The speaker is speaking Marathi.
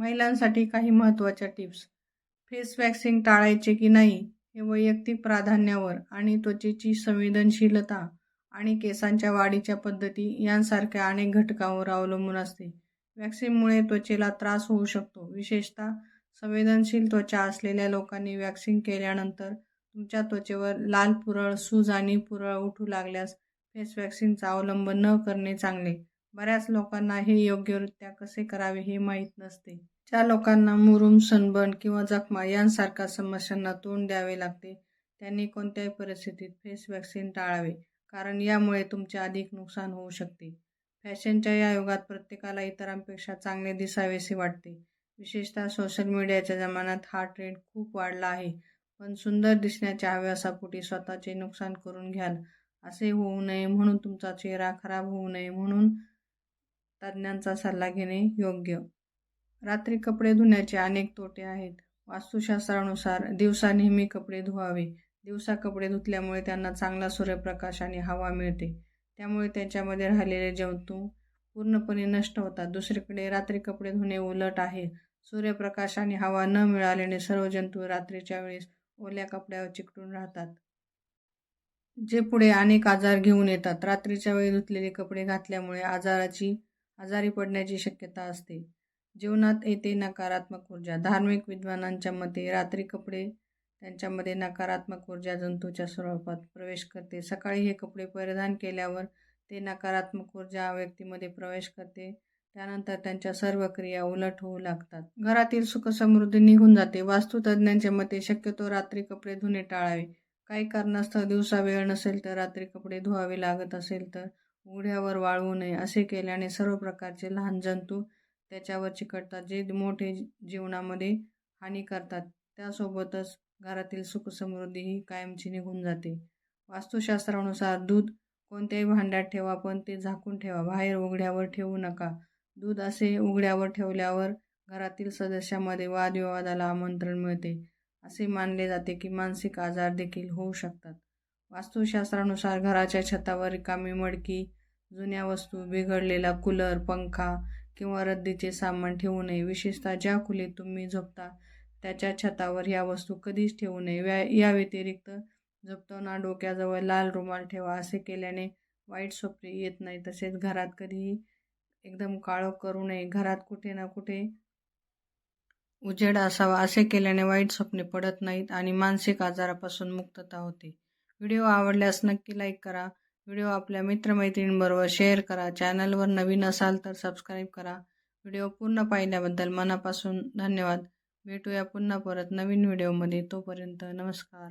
महिलांसाठी काही महत्त्वाच्या टिप्स. फेस वॅक्सिंग टाळायचे की नाही हे वैयक्तिक प्राधान्यावर आणि त्वचेची संवेदनशीलता आणि केसांच्या वाढीच्या पद्धती यांसारख्या अनेक घटकांवर अवलंबून असते. वॅक्सिनमुळे त्वचेला त्रास होऊ शकतो. विशेषतः संवेदनशील त्वचा असलेल्या लोकांनी वॅक्सिंग केल्यानंतर तुमच्या त्वचेवर लाल पुरळ सूज आणि पुरळ उठू लागल्यास फेस वॅक्सिनचा अवलंब न करणे चांगले. बऱ्याच लोकांना हे योग्यरित्या कसे करावे हे माहीत नसते. ज्या लोकांना मुरूम सनबर्न किंवा जखमा यांसारख्या समस्यांना तोंड द्यावे लागते त्यांनी कोणत्याही परिस्थितीत फेस वॅक्सिन टाळावे कारण यामुळे तुमचे अधिक नुकसान होऊ शकते. फॅशनच्या या युगात प्रत्येकाला इतरांपेक्षा चांगले दिसावेसे वाटते. विशेषतः सोशल मीडियाच्या जमान्यात हा ट्रेंड खूप वाढला आहे. पण सुंदर दिसण्याच्या हव्यासापोटी स्वतःचे नुकसान करून घ्याल असे होऊ नये म्हणून तुमचा चेहरा खराब होऊ नये म्हणून तज्ज्ञांचा सल्ला घेणे योग्य. रात्री कपडे धुण्याचे अनेक तोटे आहेत. वास्तुशास्त्रानुसार दिवसा नेहमी कपडे धुवावे. दिवसा कपडे धुतल्यामुळे त्यांना चांगला सूर्यप्रकाश आणि हवा मिळते. त्यामुळे त्यांच्यामध्ये राहिलेले जंतू पूर्णपणे नष्ट होतात. दुसरीकडे रात्री कपडे धुणे उलट आहे. सूर्यप्रकाश आणि हवा न मिळाल्याने सर्व जंतू रात्रीच्या वेळेस ओल्या कपड्यावर चिकटून राहतात. जे पुढे अनेक आजार घेऊन येतात. रात्रीच्या वेळी धुतलेले कपडे घातल्यामुळे आजाराची आजारी पडण्याची शक्यता असते. जीवनात येते नकारात्मक ऊर्जा. धार्मिक विद्वानांच्या मते रात्री कपडे त्यांच्यामध्ये नकारात्मक ऊर्जा जंतूच्या स्वरूपात प्रवेश करते. सकाळी हे कपडे परिधान केल्यावर ते नकारात्मक ऊर्जा व्यक्तीमध्ये प्रवेश करते. त्यानंतर त्यांच्या सर्व क्रिया उलट होऊ लागतात. घरातील सुखसमृद्धी निघून जाते. वास्तुतज्ञांच्या मते शक्यतो रात्री कपडे धुणे टाळावे. काही कारणास्तव दिवसा वेळ नसेल तर रात्री कपडे धुवावे लागत असेल तर उघड्यावर वाळवू नये असे केल्याने सर्व प्रकारचे लहान जंतू त्याच्यावर चिकटतात जे मोठे जीवनामध्ये हानी करतात. त्यासोबतच घरातील सुखसमृद्धीही कायमची निघून जाते. वास्तुशास्त्रानुसार दूध कोणत्याही भांड्यात ठेवा पण ते झाकून ठेवा. बाहेर उघड्यावर ठेवू नका. दूध असे उघड्यावर ठेवल्यावर घरातील सदस्यामध्ये वादविवादाला आमंत्रण मिळते. असे मानले जाते की मानसिक आजार देखील होऊ शकतात. वास्तुशास्त्रानुसार घराच्या छतावर रिकामी मडकी जुन्या वस्तू बिघडलेला कूलर पंखा किंवा रद्दीचे सामान ठेवू नये. विशेषतः ज्या खोलीत तुम्ही झोपता त्याच्या छतावर ह्या वस्तू कधीच ठेवू नये. व्या या व्यतिरिक्त झोपताना डोक्याजवळ लाल रुमाल ठेवा. असे केल्याने वाईट स्वप्ने येत नाही तसेच घरात कधीही एकदम काळं करू नये. घरात कुठे ना कुठे उजेड असावा. असे केल्याने वाईट स्वप्ने पडत नाहीत आणि मानसिक आजारापासून मुक्तता होते. व्हिडिओ आवडल्यास नक्की लाईक करा. व्हिडिओ आपल्या मित्रमैत्रिणींबरोबर शेअर करा. चॅनलवर नवीन असाल तर सबस्क्राईब करा. व्हिडिओ पूर्ण पाहिल्याबद्दल मनापासून धन्यवाद. भेटूया पुन्हा परत नवीन व्हिडिओमध्ये. तोपर्यंत नमस्कार.